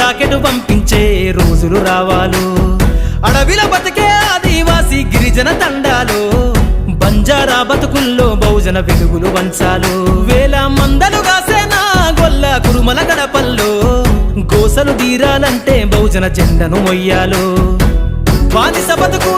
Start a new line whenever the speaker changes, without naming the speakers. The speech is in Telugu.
రాకెట్ పంపించే రోజులు రావాలు. అడవిల బతికే ఆదివాసి గిరిజన తండాలు బంజారా బతుకుల్లో బహుజన వెలుగులు వంచాలు. వేల మందలు కాసేనా గొల్ల కురుమల గడపల్లో గోసలు తీరాలంటే బహుజన జెండను మొయ్యాలు. బానిస బతుకు